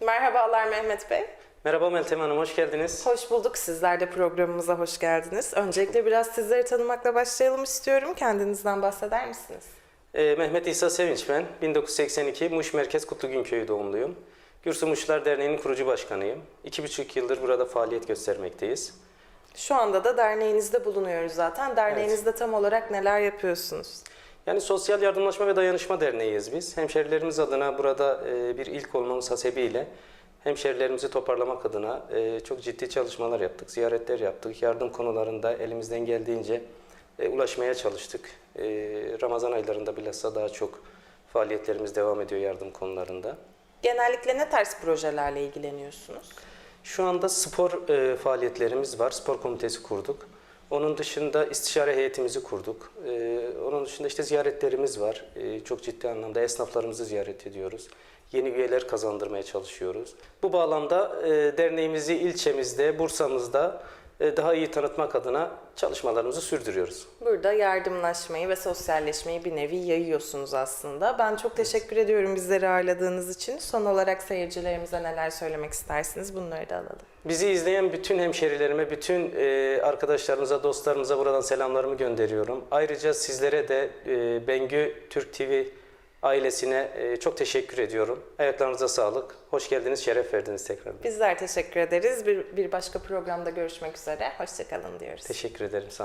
Merhabalar Mehmet Bey. Merhaba Meltem Hanım, hoş geldiniz. Hoş bulduk. Sizler de programımıza hoş geldiniz. Öncelikle biraz sizleri tanımakla başlayalım istiyorum. Kendinizden bahseder misiniz? Ee, Mehmet İsa Sevinç ben. 1982 Muş Merkez Kutlugün Köyü doğumluyum. Gürsü Muşlar Derneği'nin kurucu başkanıyım. İki buçuk yıldır burada faaliyet göstermekteyiz. Şu anda da derneğinizde bulunuyoruz zaten. Derneğinizde tam olarak neler yapıyorsunuz? Yani Sosyal Yardımlaşma ve Dayanışma Derneğiyiz biz. Hemşerilerimiz adına burada e, bir ilk olmamız hasebiyle hemşerilerimizi toparlamak adına e, çok ciddi çalışmalar yaptık, ziyaretler yaptık. Yardım konularında elimizden geldiğince e, ulaşmaya çalıştık. Ramazan aylarında bilhassa daha çok faaliyetlerimiz devam ediyor yardım konularında. Genellikle ne tarz projelerle ilgileniyorsunuz? Şu anda spor faaliyetlerimiz var. Spor komitesi kurduk. Onun dışında istişare heyetimizi kurduk. E, onun dışında işte ziyaretlerimiz var. E, çok ciddi anlamda esnaflarımızı ziyaret ediyoruz. Yeni üyeler kazandırmaya çalışıyoruz. Bu bağlamda e, derneğimizi ilçemizde, Bursa'mızda daha iyi tanıtmak adına çalışmalarımızı sürdürüyoruz. Burada yardımlaşmayı ve sosyalleşmeyi bir nevi yayıyorsunuz aslında. Ben çok teşekkür ediyorum bizleri ağırladığınız için. Son olarak seyircilerimize neler söylemek istersiniz bunları da alalım. Bizi izleyen bütün hemşerilerime, bütün e, arkadaşlarımıza, dostlarımıza buradan selamlarımı gönderiyorum. Ayrıca sizlere de e, Bengü Türk TV ailesine e, çok teşekkür ediyorum. Ayaklarınıza sağlık. Hoş geldiniz, şeref verdiniz tekrar. Bizler teşekkür ederiz. Bir, bir başka programda görüşmek üzere. Hoşçakalın diyoruz. Teşekkür ederim, sağ olun.